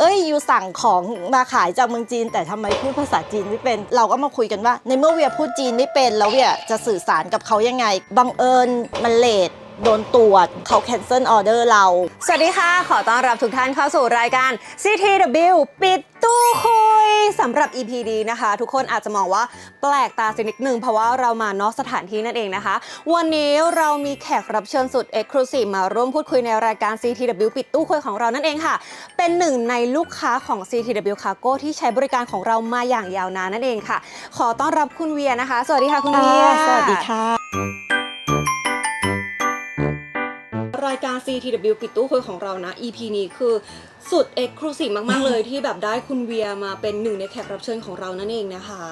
เอ้ยอยู่สั่งของมาขายจากเมืองจีน แต่ทำไมพูดภาษาจีนไม่เป็น เราก็มาคุยกันว่า ในเมื่อเวียพูดจีนไม่เป็นแล้วเวียจะสื่อสารกับเขายังไงบังเอิญมันเลท โดนตรวจเขาแคนเซิลออเดอร์เรา สวัสดีค่ะ ขอต้อนรับทุกท่านเข้าสู่รายการ CTW ปิดตู้คุยสำหรับ EP ดีนะคะ ทุกคนอาจจะมองว่าแปลกตาสักนิดนึงเพราะว่าเรามานอกสถานที่นั่นเองนะคะ วันนี้เรามีแขกรับเชิญสุด Exclusive มาร่วมพูดคุยในรายการ CTW ปิดตู้คุยของเรานั่นเองค่ะ เป็นหนึ่งในลูกค้าของ CTW Cargo ที่ใช้บริการของเรามาอย่างยาวนานนั่นเองค่ะ ขอต้อนรับคุณเวียนะคะ สวัสดีค่ะคุณเวียสวัสดีค่ะ รายการ CTW ปิดตู้คุยของเรานะ EP นี้คือสุด Exclusive มาก ๆ เลยที่แบบได้คุณเวียมาเป็นหนึ่งในแขกรับเชิญของเรานั่นเองนะคะ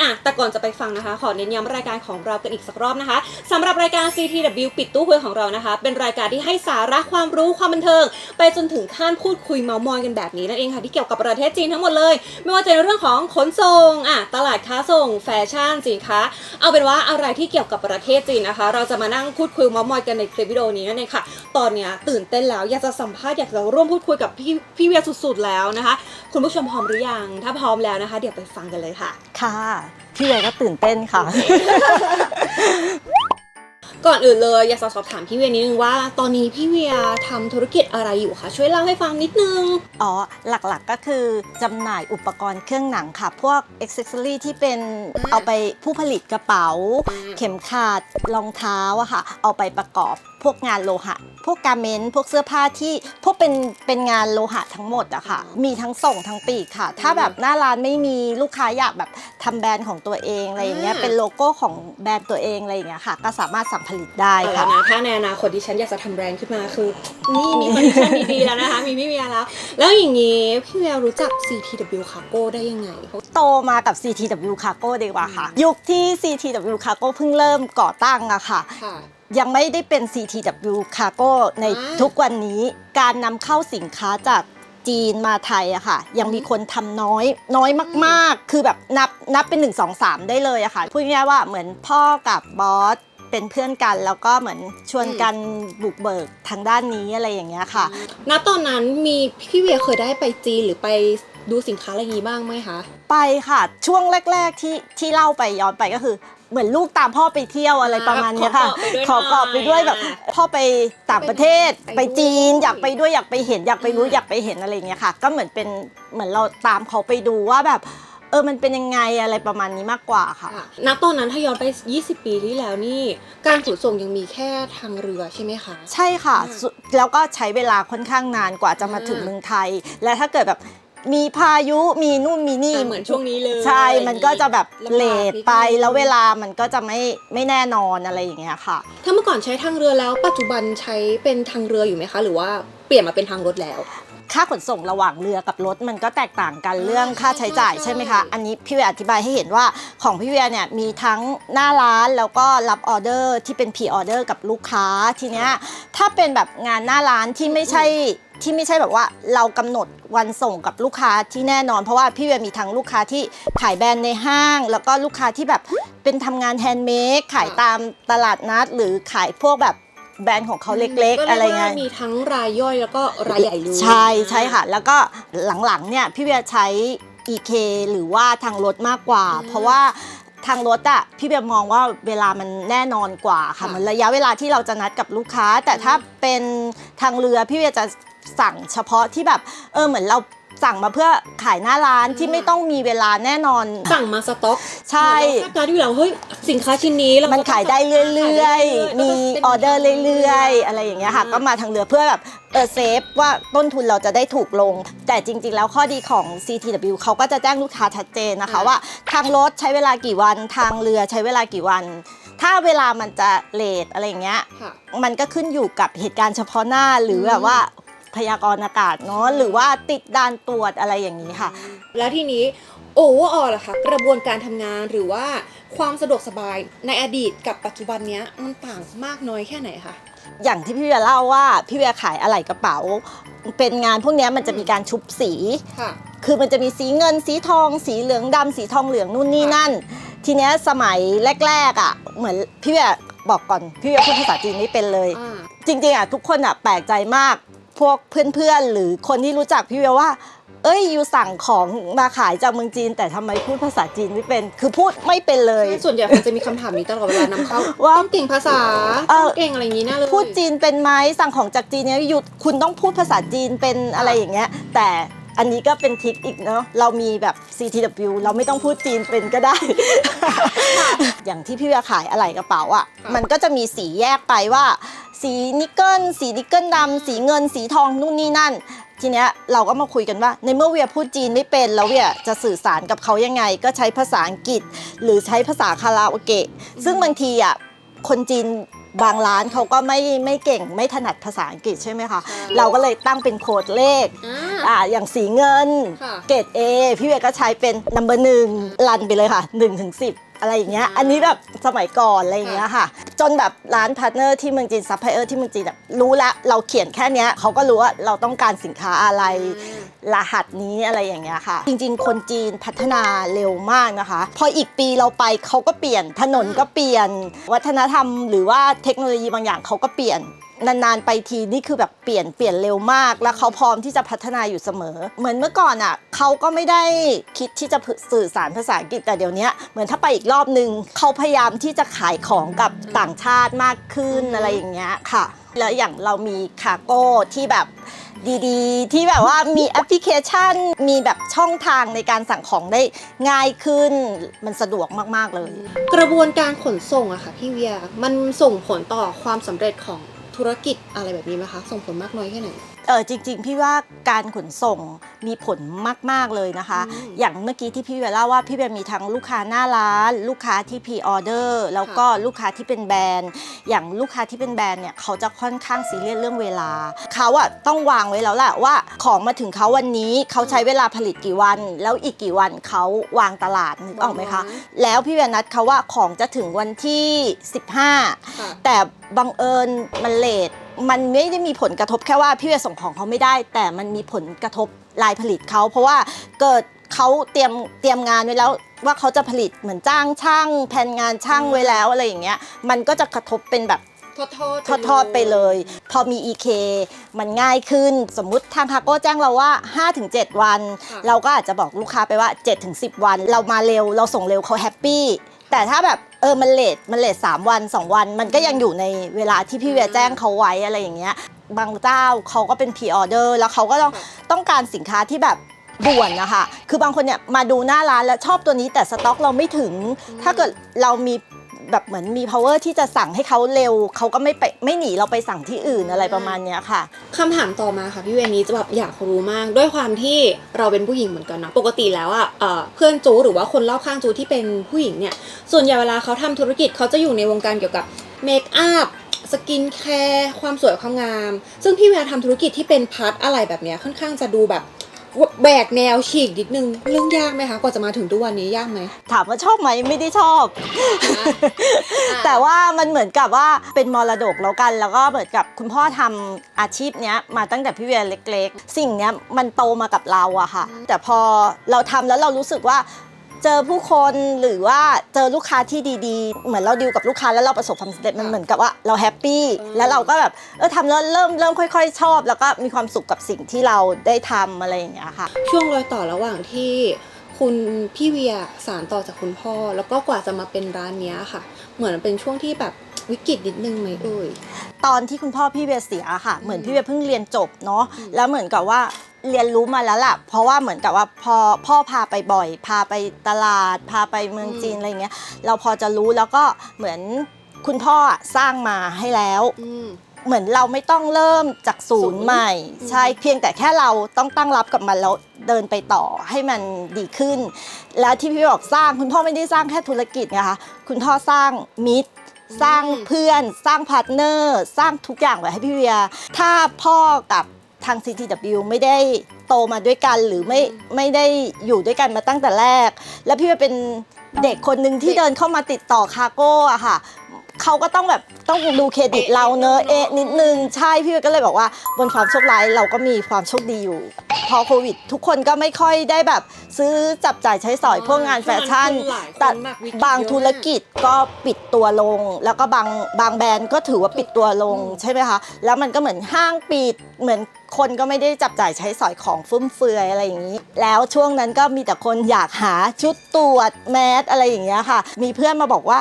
อะแต่ก่อนจะไปฟังนะคะ ขอเน้นย้ำรายการของเรากันอีกสักรอบนะคะสำหรับรายการ CTW ปิดตู้คุยของเรานะคะ เป็นรายการที่ให้สาระความรู้ความบันเทิง ไปจนถึงขั้นพูดคุยเมาส์มอยกันแบบนี้นั่นเองค่ะที่เกี่ยวกับประเทศจีนทั้งหมดเลย ไม่ว่าจะในเรื่องของขนส่งอะตลาดค้าส่ง แฟชั่นสินค้า เอาเป็นว่าอะไรที่เกี่ยวกับประเทศจีนนะคะ เราจะมานั่งพูดคุยเมาส์มอยกันในคลิปวิดีโอนี้นั่นเองค่ะ ตอนเนี้ยตื่นเต้นแล้วอยากจะสัมภาษณ์อยากจะร่วมพูดคุยกับพี่พี่เวียสุดๆแล้วนะคะ คุณผู้ชมพร้อมหรือยัง ถ้าพร้อมแล้วนะคะ เดี๋ยวไปฟังกันเลยค่ะ ค่ะ พี่เวียก็ตื่นเต้นค่ะ ก่อนอื่นเลยอยากจะสอบถามพี่เวียนิดนึงว่า ตอนนี้พี่เวียทำธุรกิจอะไรอยู่คะช่วยเล่าให้ฟังนิดนึง อ๋อ หลักๆก็คือจำหน่ายอุปกรณ์เครื่องหนังค่ะ พวกอ็อกเซสซอรี่ที่เป็นอืมเอาไปผู้ผลิตกระเป๋าอืมเข็มขัดรองเท้าอะค่ะ เอาไปประกอบพวกงานโลหะ พวกการเมนต์พวกเสื้อผ้าที่พวกเป็นเป็นงานโลหะทั้งหมดอะค่ะ มีทั้งส่งทั้งปีกค่ะ ถ้าแบบหน้าร้านไม่มีลูกค้าอยากแบบทำแบรนด์ของตัวเองอะไรอย่างเงี้ยอืมเป็นโลโก้ของแบรนด์ตัวเองอะไรอย่างเงี้ยค่ะ ก็สามารถสั่งผลิตได้เอาค่ะละนะถ้าในอนาคตที่ฉันอยากจะทำแบรนด์ขึ้นมาคือ นี่มีคอนดิชั่นดีๆแล้วนะคะ มีพี่เวียแล้ว แล้วอย่างนี้พี่เวียรู้จัก CTW Cargo ได้ยังไง โตมากับ CTW Cargo ดีกว่าค่ะ ยุคที่ CTW Cargo เพิ่งเริ่มก่อตั้งอะค่ะ ค่ะ ยังไม่ได้เป็น CTW Cargo ในอ่า ทุกวันนี้ การนำเข้าสินค้าจากจีนมาไทยอะค่ะ ยังมีคนทำน้อยน้อยมากๆ คือแบบนับนับเป็น 1 2 3 ได้เลยอะค่ะ พูดง่ายๆว่าเหมือนพ่อกับบอส เป็นเพื่อนกันแล้วก็เหมือนชวนกันบุกเบิกทางด้านนี้อะไรอย่างเงี้ยค่ะ ณตอนนั้นมีพี่เวียเคยได้ไปจีนหรือไปดูสินค้าอะไรอย่างนี้บ้างไหมคะ ไปค่ะช่วงแรก ๆที่ที่เล่าไปย้อนไปก็คือ เหมือนลูกตามพ่อไปเที่ยวอะไรประมาณเนี้ยค่ะขอกอบไปด้วยหน่อยขอกอบไปด้วยแบบอ่าพ่อไปต่างประเทศ ไปไปด้วย จีนอยากไปด้วยอยากไปเห็นอยากไปรู้อ่าอยากไปเห็นอะไรอย่างเงี้ยค่ะ ก็เหมือนเป็นเหมือนเราตามเขาไปดูว่าแบบเออมันเป็นยังไงอะไรประมาณนี้มากกว่าค่ะค่ะ ณตอนนั้นถ้าย้อนไป 20 ปีที่แล้วนี่ การขนส่งยังมีแค่ทางเรือใช่ไหมคะ ใช่ค่ะอ่าสุแล้วก็ใช้เวลาค่อนข้างนานกว่าจะมาถึงอ่าเมืองไทย และถ้าเกิดแบบมีพายุมีนู่นมีนี่อ่าเหมือนช่วงนี้เลย ใช่ มันก็จะแบบลำบากเลทไปนิดนึงแล้วเวลามันก็จะไม่ไม่แน่นอนอะไรอย่างเงี้ยค่ะ ถ้าเมื่อก่อนใช้ทางเรือแล้วปัจจุบันใช้เป็นทางเรืออยู่ไหมคะ หรือว่าเปลี่ยนมาเป็นทางรถแล้ว ค่าขนส่งระหว่างเรือกับรถมันก็แตกต่างกันเรื่องค่าใช้จ่ายใช่ใช่ไหมคะ อันนี้พี่เวียอธิบายให้เห็นว่าของพี่เวียเนี่ยมีทั้งหน้าร้านแล้วก็รับออเดอร์ที่เป็นพรีออเดอร์กับลูกค้าทีเนี้ยถ้าเป็นแบบงานหน้าร้านที่ไม่ใช่ที่ไม่ใช่แบบว่าเรากำหนดวันส่งกับลูกค้าที่แน่นอน เพราะว่าพี่เวียมีทั้งลูกค้าที่ขายแบรนด์ในห้าง แล้วก็ลูกค้าที่แบบเป็นทำงานแฮนด์เมดขายตามตลาดนัด หรือขายพวกแบบ แบรนด์ของเขาเล็ก ๆ อะไรก็รียเงี้ว่ายมีทั้งรายย่อยแล้วก็รายใหญ่เลยใช่ใช่ค่ะ แล้วก็หลังๆเนี่ยพี่เวียใช้ EK หรือว่าทางรถมากกว่า เพราะว่าทางรถอะพี่เบียมองว่าเวลามันแน่นอนกว่าค่ะมันระยะเวลาที่เราจะนัดกับลูกค้า แต่ถ้าเป็นทางเรือพี่เบียจะสั่งเฉพาะที่แบบเออเหมือนเรา สั่งมาเพื่อขายหน้าร้านที่ไม่ต้องมีเวลาแน่นอน สั่งมาสต็อกใช่เหมือนเราคาดการณ์อยู่แล้วเฮ้ยสินค้าชิ้นนี้เรามัมันขายได้เรื่อยๆ มีออเดอร์เรื่อยๆ อะไรอย่างเงี้ยค่ะ ก็มาทางเรือเพื่อแบบเออเซฟว่าต้นทุนเราจะได้ถูกลง แต่จริง ๆ แล้วข้อดีของ CTW เขาก็จะแจ้งลูกค้าชัดเจนนะคะ ว่าทางรถใช้เวลากี่วันทางเรือใช้เวลากี่วัน ถ้าเวลามันจะเลทอะไรอย่างเงี้ยค่ะมันก็ขึ้นอยู่กับเหตุการณ์เฉพาะหน้าหรือแบบว่า พยากรณ์อากาศเนาะหรือว่าติดด่านตรวจอะไรอย่างนี้ค่ะ แล้วทีนี้โอเวอร์ออล่ะคะกระบวนการทำงานหรือว่าความสะดวกสบายในอดีตกับปัจจุบันเนี้ยมันต่างมากน้อยแค่ไหนคะอย่างที่พี่เวียเล่าว่าพี่เวียขายอะไหล่กระเป๋า เป็นงานพวกเนี้ยมันจะมีการชุบสี ค่ะ คือมันจะมีสีเงินสีทอง สีเหลืองดำสีทองเหลืองนู่นนี่นั่น ทีเนี้ยสมัยแรกๆอะเหมือนพี่เวียบอกก่อนพี่เวียพูดภาษาจีนไม่เป็นเลย อ่า จริงๆอะทุกคนอะแปลกใจมาก พวกเพื่อนๆ หรือคนที่รู้จักพี่เวียว่า เอ้ยยูสั่งของมาขายจากเมืองจีน แต่ทำไมพูดภาษาจีนไม่เป็น คือพูดไม่เป็นเลย ส่วนใหญ่คนจะมีคำถามนี้ตลอดเวลานำเข้าว่าต้องเก่งภาษาเออต้องเก่งอะไรอย่างนี้แน่เลยพูดจีนเป็นไหมสั่งของจากจีนเนี่ยหยุดคุณต้องพูดภาษาจีนเป็นอะไรอย่างเงี้ย แต่ อันนี้ก็เป็นทริคอีกเนาะเรามีแบบ CTW เราไม่ต้องพูดจีนเป็นก็ได้ อย่างที่พี่เวียขายอะไหล่กระเป๋าอะ่ะค่ะมันก็จะมีสีแยกไปว่า สีนิกเกิลสีนิกเกิลดำสีเงินสีทองนู่นนี่นั่น ทีเนี้ยเราก็มาคุยกันว่า ในเมื่อเวียพูดจีนไม่เป็นแล้วเวียจะสื่อสารกับเขายังไง ก็ใช้ภาษาอังกฤษ หรือใช้ภาษาคาราโอเกะซึ่งบางทีอะคนจีน บางร้านเขาก็ไม่ไม่เก่งไม่ถนัดภาษาอังกฤษใช่ไหมคะใช่เราก็เลยตั้งเป็นโค้ดเลขอ่าอ่าอย่างสีเงินค่ะเกรด A พี่เวียก็ใช้เป็น number หนึ่งรันไปเลยค่ะ1ถึง10 อะไรอย่างเงี้ยอ่าอันนี้แบบสมัยก่อนอะไรอย่างเงี้ยค่ะ จนแบบร้านพาร์ทเนอร์ที่เมืองจีนซัพพลายเออร์ที่เมืองจีนแบบรู้ละเราเขียนแค่เนี้ยเขาก็รู้ว่าเราต้องการสินค้าอะไรอืมรหัสนี้อะไรอย่างเงี้ยค่ะ จริง ๆ คนจีนพัฒนาเร็วมากนะคะ พออีกปีเราไปเขาก็เปลี่ยนถนนก็เปลี่ยน วัฒนธรรม หรือว่าเทคโนโลยีบางอย่างเขาก็เปลี่ยน นานๆไปทีนี่คือแบบเปลี่ยนเปลี่ยนเร็วมาก แล้วเขาพร้อมที่จะพัฒนาอยู่เสมอ เหมือนเมื่อก่อนอะเขาก็ไม่ได้คิดที่จะสื่อสารภาษาอังกฤษแต่เดี๋ยวนี้เหมือนถ้าไปอีกรอบนึงเขาพยายามที่จะขายของกับต่างชาติมากขึ้นอะไรอย่างเงี้ยค่ะ แล้วอย่างเรามีคาโก้ที่แบบดีๆ ที่แบบว่ามีแอปพลิเคชัน มีแบบช่องทางในการสั่งของได้ง่ายขึ้น มันสะดวกมากๆเลย กระบวนการขนส่งอะค่ะพี่เวีย มันส่งผลต่อความสำเร็จของ ธุรกิจอะไรแบบนี้ไหมคะ ส่งผลมากน้อยแค่ไหน เออจริง ๆ พี่ว่าการขนส่งมีผลมาก ๆ เลยนะคะอืมอย่างเมื่อกี้ที่พี่เวยเล่าว่าพี่เวยมีทั้งลูกค้าหน้าร้าน ลูกค้าที่พรีออเดอร์แล้วก็ลูกค้าที่เป็นแบรนด์ อย่างลูกค้าที่เป็นแบรนด์เนี่ยเขาจะค่อนข้างซีเรียสเรื่องเวลาเขาอะต้องวางไว้แล้วแหละว่าของมาถึงเขาวันนี้เขาใช้เวลาผลิตกี่วัน แล้วอีกกี่วันเขาวางตลาดนึกออกไหมคะวางไว้แล้วพี่เวยนัดเขาว่าของจะถึงวันที่ 15ค่ะแต่บังเอิญมันเลท มันไม่ได้มีผลกระทบแค่ว่าพี่เวียส่งของเขาไม่ได้ แต่มันมีผลกระทบลายผลิตเขาเพราะว่าเกิดเขาเตรียมเตรียมงานไว้แล้วว่าเขาจะผลิตเหมือนจ้างช่างแผนงานช่างไว้แล้วอะไรอย่างเงี้ยมันก็จะกระทบเป็นแบบ ทอดทอดทอดๆไปเลย พอมี EK มันง่ายขึ้น สมมุติทางคาโก้แจ้งเราว่า 5-7 วันค่ะเราก็อาจจะบอกลูกค้าไปว่า 7-10 วัน เรามาเร็ว เราส่งเร็วเขาแฮปปี้ แต่ถ้าแบบเออมันเลทมันเลทสามวัน2วัน มันก็ยังอยู่ในเวลาที่พี่เวียแจ้งเขาไว้อะไรอย่างเงี้ยบางเจ้าเขาก็เป็นพรีออเดอร์แล้วเขาก็ต้องค่ะต้องการสินค้าที่แบบด่วนนะคะ คือบางคนเนี่ยมาดูหน้าร้านแล้วชอบตัวนี้แต่สต็อกเราไม่ถึง ถ้าเกิดเรามี แบบเหมือนมี power ที่จะสั่งให้เขาเร็ว เขาก็ไม่ไปไม่หนีเราไปสั่งที่อื่นอะไรประมาณเนี้ยค่ะ คำถามต่อมาค่ะพี่เวียนี้จะแบบอยากรู้มาก ด้วยความที่เราเป็นผู้หญิงเหมือนกันนะปกติแล้วอะเอ่อเพื่อนจูหรือว่าคนรอบข้างจูที่เป็นผู้หญิงเนี่ย ส่วนใหญ่เวลาเขาทำธุรกิจเขาจะอยู่ในวงการเกี่ยวกับเมคอัพสกินแคร์ความสวยความงาม ซึ่งพี่เวียทำธุรกิจที่เป็นพาร์ทอะไรแบบเนี้ยค่อนข้างจะดูแบบ แบกแนวฉีกนิดนึง เรื่องยากไหมคะกว่าจะมาถึงทุกวันนี้ยากไหม ถามว่าชอบไหมไม่ได้ชอบ แต่ว่ามันเหมือนกับว่าเป็นมรดกแล้วกัน แล้วก็เหมือนกับคุณพ่อทำอาชีพเนี้ยมาตั้งแต่พี่เวียเล็ก ๆ สิ่งเนี้ยมันโตมากับเราอะค่ะ แต่พอเราทำแล้วเรารู้สึกว่า เจอผู้คนหรือว่าเจอลูกค้าที่ดีๆ เหมือนเราดีลกับลูกค้าแล้วเราประสบความสำเร็จมันเหมือนกับว่าเราแฮปปี้อืมแล้วเราก็แบบเออทำแล้วเริ่มเริ่มค่อย ๆ ชอบ แล้วก็มีความสุขกับสิ่งที่เราได้ทำอะไรอย่างเงี้ยค่ะ ช่วงรอยต่อระหว่างที่คุณพี่เวียสารต่อจากคุณพ่อ แล้วก็กว่าจะมาเป็นร้านเนี้ยค่ะ เหมือนเป็นช่วงที่แบบวิกฤตนิดนึงไหมเอ่ย ตอนที่คุณพ่อพี่เวียเสียค่ะ เหมือนอืมพี่เวียเพิ่งเรียนจบเนาะอืมแล้วเหมือนกับว่า เรียนรู้มาแล้วล่ะ เพราะว่าเหมือนกับว่าพอพ่อพาไปบ่อย พาไปตลาด พาไปเมืองจีนอะไรเงี้ย เราพอจะรู้แล้วก็เหมือนคุณพ่ออะสร้างมาให้แล้ว อืม เหมือนเราไม่ต้องเริ่มจากศูนย์ใหม่อืมใช่เพียงแต่แค่เราต้องตั้งรับกับมันแล้วเดินไปต่อให้มันดีขึ้น แล้วที่พี่บอกสร้างคุณพ่อไม่ได้สร้างแค่ธุรกิจนะคะคุณพ่อสร้างมิตร สร้างเพื่อน สร้างพาร์ทเนอร์ สร้างทุกอย่างไว้ให้พี่เวีย ถ้าพ่อกับ ทาง CTW ไม่ได้โตมาด้วยกันหรือไม่ไม่ได้อยู่ด้วยกันมาตั้งแต่แรก แล้วพี่เวียเป็นเด็กคนหนึ่งที่เดินเข้ามาติดต่อคาโก้อะค่ะ เขาก็ต้องแบบต้องดูเครดิตเราเนอะเอะนิดนึงใช่พี่เวียก็เลยบอกว่าบนความโชคร้ายเราก็มีความโชคดีอยู่ พอโควิด ทุกคนก็ไม่ค่อยได้แบบ ซื้อจับจ่ายใช้สอยพวกงานแฟชั่น ช่วงนั้นคนหลายคนแต่มากวิกฤตบางธุรกิจก็ปิดตัวลง แล้วก็บางบางแบรนด์ก็ถือว่าปิดตัวลงอืมใช่ไหมคะ แล้วมันก็เหมือนห้างปิดเหมือนคนก็ไม่ได้จับจ่ายใช้สอยของฟุ่มเฟือยอะไรอย่างนี้ แล้วช่วงนั้นก็มีแต่คนอยากหาชุดตรวจแมสอะไรอย่างเงี้ยค่ะ มีเพื่อนมาบอกว่า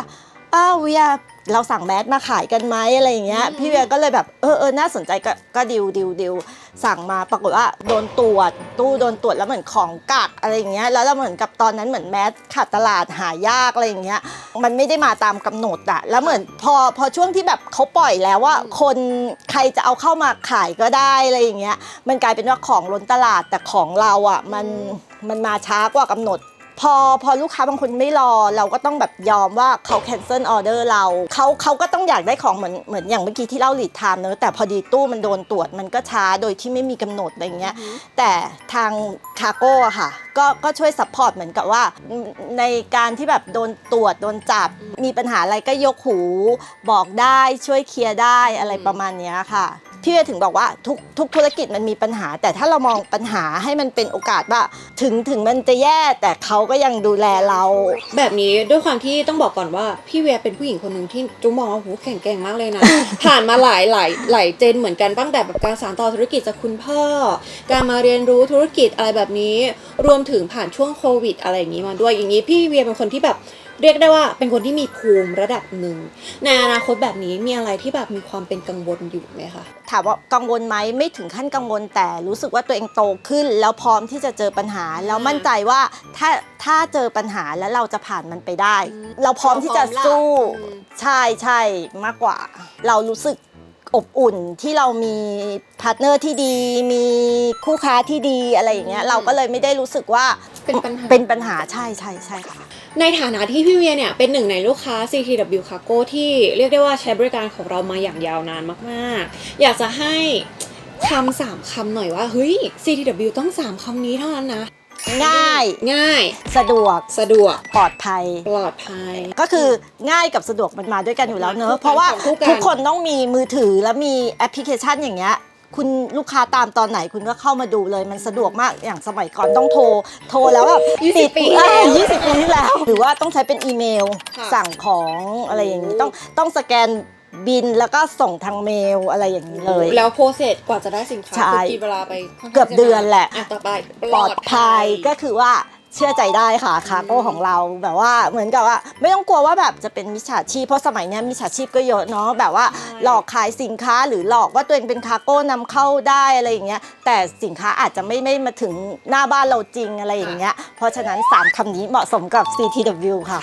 อ้าวเวียเราสั่งแมสมาขายกันไหมอะไรอย่างเงี้ยอืมพี่เวียก็เลยแบบเออเออน่าสนใจก็ก็ดิวดิวดิวสั่งมาปรากฏว่าโดนตรวจตู้โดนตรวจแล้วเหมือนของกักอะไรอย่างเงี้ยแล้วเราเหมือนกับตอนนั้นเหมือนแมสขาดตลาดหายากอะไรอย่างเงี้ยมันไม่ได้มาตามกำหนดอะแล้วเหมือนพอพอช่วงที่แบบเขาปล่อยแล้วว่าอืมคนใครจะเอาเข้ามาขายก็ได้อะไรอย่างเงี้ยมันกลายเป็นว่าของล้นตลาดแต่ของเราอะมันมันมาช้ากว่ากำหนด พอพอลูกค้าบางคนไม่รอเราก็ต้องแบบยอมว่าเขาแคนเซิลออเดอร์เราเขาเขาก็ต้องอยากได้ของเหมือนเหมือนอย่างเมื่อกี้ที่เล่าหลีดไทม์เนอะแต่พอดีตู้มันโดนตรวจมันก็ช้าโดยที่ไม่มีกำหนดอะไรอย่างเงี้ยแต่ทางคาโก้อะค่ะก็ก็ช่วยซัพพอร์ตเหมือนกับว่า ในการที่แบบโดนตรวจโดนจับ มีปัญหาอะไรก็ยกหูบอกได้ช่วยเคลียร์ได้อะไรประมาณเนี้ยค่ะ พี่เวยถึงบอกว่าทุกทุกธุรกิจมันมีปัญหา แต่ถ้าเรามองปัญหาให้มันเป็นโอกาสว่าถึงถึงมันจะแย่แต่เขาก็ยังดูแลเรา แบบนี้ด้วยความที่ต้องบอกก่อนว่าพี่เวียเป็นผู้หญิงคนหนึ่งที่จุ๊มมองว่าโหแข็งแกร่งมากเลยนะ ผ่านมาหลายหลายหลายเจนเหมือนกันตั้งแต่แบบการสานต่อธุรกิจจากคุณพ่อ การมาเรียนรู้ธุรกิจอะไรแบบนี้ รวมถึงผ่านช่วงโควิด อะไรอย่างนี้มาด้วยอย่างนี้พี่เวียเป็นคนที่แบบ เรียกได้ว่าเป็นคนที่มีภูมิระดับหนึ่งในอนาคตแบบนี้มีอะไรที่แบบมีความเป็นกังวลอยู่ไหมคะถามว่ากังวลไหมไม่ถึงขั้นกังวลแต่รู้สึกว่าตัวเองโตขึ้น แล้วพร้อมที่จะเจอปัญหาแล้วมั่นใจว่าถ้าถ้าเจอปัญหาแล้วเราจะผ่านมันไปได้อืมเราพร้อมที่จะสู้อืมใช่ใช่มากกว่า เรารู้สึกอบอุ่นที่เรามีพาร์ทเนอร์ที่ดี มีคู่ค้าที่ดีอะไรอย่างเงี้ยเราก็เลยไม่ได้รู้สึกว่าเป็นปัญหาเป็นปัญหาใช่ใช่ใช่ค่ะ ในฐานะที่พี่เวียเนี่ยเป็นหนึ่งในลูกค้า CTW Cargo ที่เรียกได้ว่าใช้บริการของเรามาอย่างยาวนานมากๆ อยากจะให้คำสามคำหน่อยว่าเฮ้ย CTW ต้องสามคำนี้เท่านั้นนะ ง่าย ง่าย สะดวก สะดวก ปลอดภัย ปลอดภัย ก็คือง่ายกับสะดวกมันมาด้วยกันอยู่แล้วเนคู่อะกันเพราะว่าคู่กันทุกคนต้องมีมือถือแล้วมีแอปพลิเคชันอย่างเงี้ย คุณลูกค้าตามตอนไหนคุณก็เข้ามาดูเลยมันสะดวกมากอย่างสมัยก่อนต้องโทร โทรแล้วแบบ20ติดปีอ่าแล้วยี่สิบปีที่แล้ว หรือว่าต้องใช้เป็นอีเมล ค่ะ สั่งของอะไรอย่างนี้โอ้ต้องต้องสแกนบินแล้วก็ส่งทางเมลอะไรอย่างนี้เลย แล้วโปรเซสกว่าจะได้สินค้าใช่คือกินเวลาไปค่นข้างเกือบเดือนแหละอะต่อไปปลอดภัยก็คือว่า เชื่อใจได้ค่ะคาร์โก้ของเราแบบว่าเหมือนกับว่า ไม่ต้องกลัวว่าแบบจะเป็นมิจฉาชีพเพราะสมัยเนี้ยมิจฉาชีพก็เยอะเนาะแบบว่าใช่หลอกขายสินค้าหรือหลอกว่าตัวเองเป็นคาร์โก้นำเข้าได้อะไรอย่างเงี้ยแต่สินค้าอาจจะไม่ไม่มาถึงหน้าบ้านเราจริงอะไรอย่างเงี้ยเพราะฉะนั้น3คำนี้เหมาะสมกับ CTW ค่ะ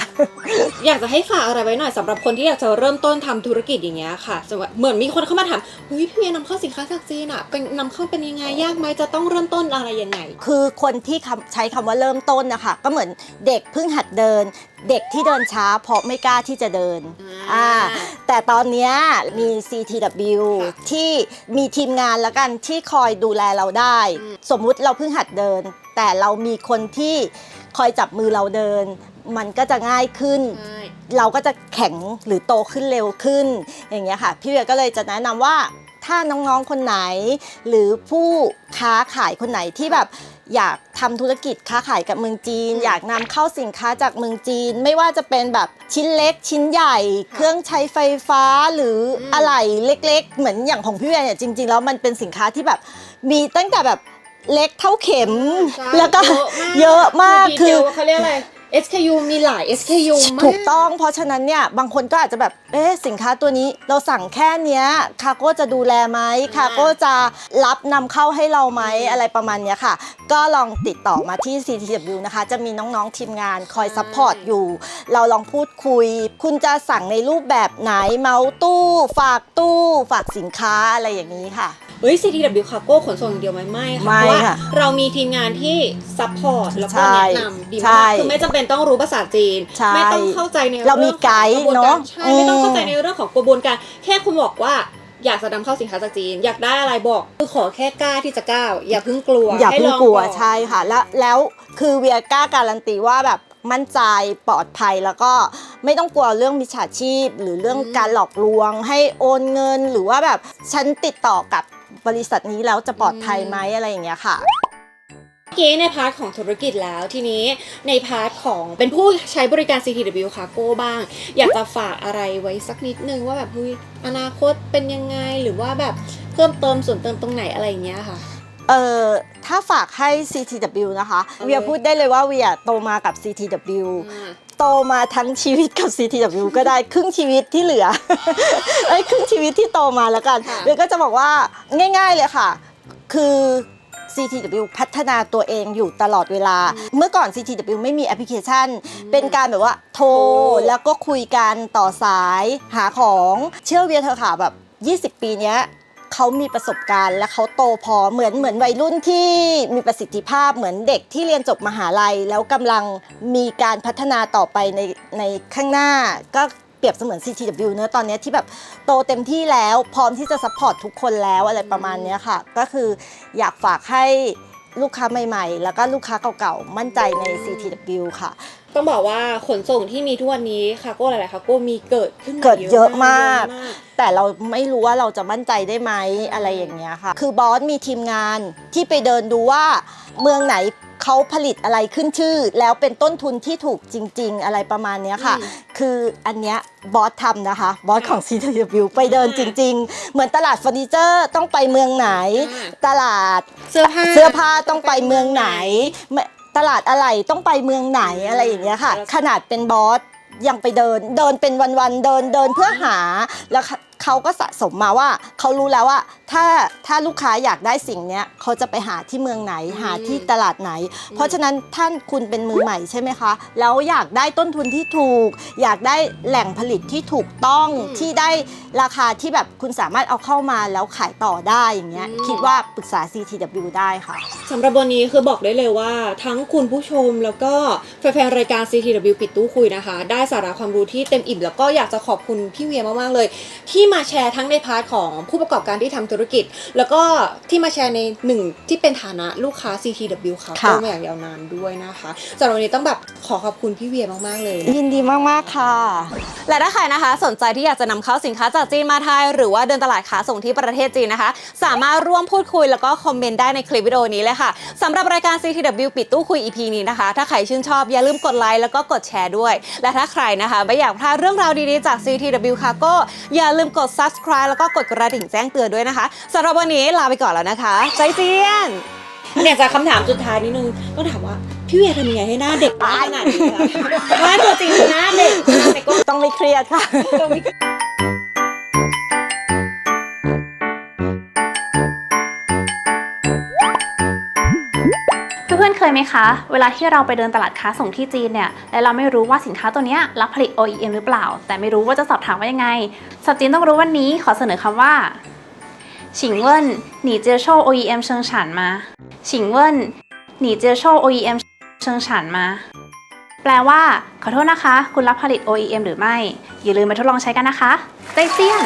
อยากจะให้ฝากอะไรไว้หน่อยสำหรับคนที่อยากจะเริ่มต้นทำธุรกิจอย่างเงี้ยค่ะสมมติว่าเหมือนมีคนเข้ามาถามเฮ้ยพี่เวียนำเข้าสินค้าจากจีนอะเป็นนำเข้าเป็นยังไงยากไหมจะต้องเริ่มต้นอะไรยังไง คือคนที่คำใช้คำว่าเริ่มต้นนะคะก็เหมือนเด็กเพิ่งหัดเดิน เด็กที่เดินช้าเพราะไม่กล้าที่จะเดินอ่าแต่ตอนเนี้ยมี CTW ค่ะที่มีทีมงานแล้วกันที่คอยดูแลเราได้อืมสมมุติเราเพิ่งหัดเดิน แต่เรามีคนที่คอยจับมือเราเดิน มันก็จะง่ายขึ้นใช่เราก็จะแข็งหรือโตขึ้นเร็วขึ้น อย่างเงี้ยค่ะ พี่เวียก็เลยจะแนะนำว่าถ้าน้องๆ คนไหน หรือผู้ค้าขายคนไหนที่แบบ อยากทำธุรกิจค้าขายกับเมืองจีนอืมอยากนำเข้าสินค้าจากเมืองจีน ไม่ว่าจะเป็นแบบชิ้นเล็กชิ้นใหญ่ เครื่องใช้ไฟฟ้าหรืออมอะไรเล็ก ๆ เหมือนอย่างของพี่เวียเนี่ยจริง ๆ แล้วมันเป็นสินค้าที่แบบมีตั้งแต่แบบเล็กเท่าเข็มใช่แล้วก็เยเยอะอะมามากกคืคืออเขาเรียกอะไร SKU มีหลาย SKU มากถูกต้องเพราะฉะนั้นเนี่ยบางคนก็อาจจะแบบเอ๊ะสินค้าตัวนี้เราสั่งแค่เนี้ยคาโก้จะดูแลไหมคาโก้จะรับนำเข้าให้เราไหมอะไรประมาณเนี้ยค่ะ ก็ลองติดต่อมาที่ CTW นะคะ จะมีน้องๆทีมงานคอยซัพพอร์ตอยู่ เราลองพูดคุย คุณจะสั่งในรูปแบบไหนเมาตู้ ฝากตู้ ฝากสินค้าอะไรอย่างนี้ค่ะ เฮ้ย CTW Cargo ขนส่งอย่างเดียวไหมไม่ค่ะไม่เพราะว่าค่ะเรามีทีมงานที่ซัพพอร์ตแล้วก็ใช่แนะนำดีใช่มากคือไม่จำเป็นต้องรู้ภาษาจีน ใช่ไม่ต้องเข้าใจในเรามีองของไกด์กรบวกรเนอะใช่ไม่ต้องเข้าใจอืมในเรื่องของกระบวนการ แค่คุณบอกว่าอยากจะนำเข้าสินค้าจากจีน อยากได้อะไรบอกคือขอแค่กล้าที่จะก้าวอย่าเพิ่งกลัวอย่าเพิ่งให้กลัวอน ใช่ค่ะ แล้วแล้วคือเวียกล้าการันตีว่าแบบมั่นใจปลอดภัยแล้วก็ไม่ต้องกลัวเรื่องมิจฉาชีพ หรือเรื่องการหลอกลวงให้โอนเงินหรือว่าแบบฉันติดต่อกับ บริษัทนี้แล้วจะปลอดภัยไหมอะไรอย่างเงี้ยค่ะเมื่อกี้ในพาร์ทของธุรกิจแล้วทีนี้ในพาร์ทของเป็นผู้ใช้บริการ CTW Cargo บ้าง อยากจะฝากอะไรไว้สักนิดนึงว่าแบบเฮ้ยอนาคตเป็นยังไงหรือว่าแบบเพิ่มเติมส่วนเติมตรงไหนอะไรอย่างเงี้ยค่ะเออถ้าฝากให้ CTW นะคะเอาเลยเวียพูดได้เลยว่าเวียโตมากับ CTW โตมาทั้งชีวิตกับ CTW ก็ได้ครึ่งชีวิตที่เหลือเอ้ยครึ่งชีวิตที่โตมาแล้วกันค่ะเวียก็จะบอกว่าง่าย ๆเลยค่ะ คือ CTW พัฒนาตัวเองอยู่ตลอดเวลา เมื่อก่อน CTW ไม่มีแอปพลิเคชัน เป็นการแบบว่าโทรโทรแล้วก็คุยกันต่อสายหาของเชื่อเวียเธอะค่ะแบบ 20 ปีเนี้ย เขามีประสบการณ์ และเขาโตพอเหมือนเหมือนวัยรุ่นที่มีประสิทธิภาพเหมือนเด็กที่เรียนจบมหาลัย แล้วกำลังมีการพัฒนาต่อไปในในข้างหน้าก็เปรียบเสมือน CTW เนอะตอนนี้ที่แบบโตเต็มที่แล้วพร้อมที่จะซัพพอร์ตทุกคนแล้วอะไรประมาณเนี้ยค่ะ ก็คืออยากฝากให้ลูกค้าใหม่ๆ แล้วก็ลูกค้าเก่าๆ มั่นใจใน CTW ค่ะ ต้องบอกว่าขนส่งที่มีทุกวันนี้คาโก้หลายๆคาโก้มีเกิดขึ้นมาเกิดเยอะมากเยอะมาก แต่เราไม่รู้ว่าเราจะมั่นใจได้ไหมอะไรอย่างเงี้ยค่ะ คือบอสมีทีมงานที่ไปเดินดูว่าเมืองไหนเขาผลิตอะไรขึ้นชื่อ แล้วเป็นต้นทุนที่ถูกจริง ๆ อะไรประมาณเนี้ยค่ะอืมคืออันเนี้ยบอสทำนะคะ บอสของ CW ไปเดินจริง ๆ เหมือนตลาดเฟอร์นิเจอร์ต้องไปเมืองไหนอ่าตลาดเสื้อผ้าเสื้อผ้าต้องไปเมืองไหนไม่ ตลาดอะไรต้องไปเมืองไหนอะไรอย่างเงี้ยค่ะแล้วขนาดเป็นบอสยังไปเดิน เดินเป็นวันๆเดินเดินเพื่อหาแล้ว เขาเขาก็สะสมมาว่าเขารู้แล้วว่าถ้าถ้าลูกค้าอยากได้สิ่งเนี้ยเขาจะไปหาที่เมืองไหนหาที่ตลาดไหน เพราะฉะนั้นท่านคุณเป็นมือใหม่ใช่ไหมคะ แล้วอยากได้ต้นทุนที่ถูก อยากได้แหล่งผลิตที่ถูกต้องอืมที่ได้ราคาที่แบบคุณสามารถเอาเข้ามาแล้วขายต่อได้อย่างเงี้ยอืมคิดว่าปรึกษา CTW ได้ค่ะ สำหรับวันนี้คือบอกได้เลยว่า ทั้งคุณผู้ชมแล้วก็แฟนๆรายการ CTW ปิดตู้คุยนะคะ ได้สาระความรู้ที่เต็มอิ่มแล้วก็อยากจะขอบคุณพี่เวียมากๆเลย ที่มาแชร์ทั้งในพาร์ทของผู้ประกอบการที่ทำธุรกิจ แล้วก็ที่มาแชร์ในหนึ่งที่เป็นฐานะลูกค้า CTW ค่ะค่ะก็มาอย่างยาวนานด้วยนะคะสำหรับวันนี้ต้องแบบขอขอบคุณพี่เวียมากๆเลยยินดีมากๆค่ะ และถ้าใครนะคะ สนใจที่อยากจะนำเข้าสินค้าจากจีนมาไทย หรือว่าเดินตลาดค้าส่งที่ประเทศจีนนะคะ สามารถร่วมพูดคุยแล้วก็คอมเมนต์ได้ในคลิปวิดีโอนี้เลยค่ะสำหรับรายการ CTW ปิดตู้คุย EP นี้นะคะ ถ้าใครชื่นชอบอย่าลืมกดไลค์แล้วก็กดแชร์ด้วย และถ้าใครนะคะไม่อยากพลาดเรื่องราวดีๆจาก CTW Cargo อย่าลืมกด subscribe แล้วก็กดกระดิ่งแจ้งเตือนด้วยนะคะสำหรับวันนี้ลาไปก่อนแล้วนะคะใจเจียนเนี่ยจากคำถามสุดท้ายนิดนึงต้องถามว่าพี่เวียทำยังไงให้หน้าเด็กได้ขนาดนี้คะว่าตัวจริงหน้าเด็กหน้าเด็กก็ต้องไม่เครียดค่ะ พื่อนๆ เคยไหมคะ เวลาที่เราไปเดินตลาดค้าส่งที่จีนเนี่ย และเราไม่รู้ว่าสินค้าตัวนี้รับผลิต OEM หรือเปล่า แต่ไม่รู้ว่าจะสอบถามว่ายังไงสับจีนต้องรู้วันนี้ขอเสนอคำว่า ฉิงเวินหนีเจียโช OEM เชิงฉันมา ฉิงเวินหนีเจียโช OEM เชิงฉันมา แปลว่า ขอโทษนะคะ คุณรับผลิต OEM หรือไม่ อย่าลืมมาทดลองใช้กันนะคะใจเจียน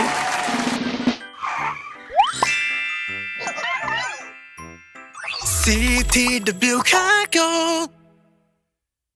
CTW Cargo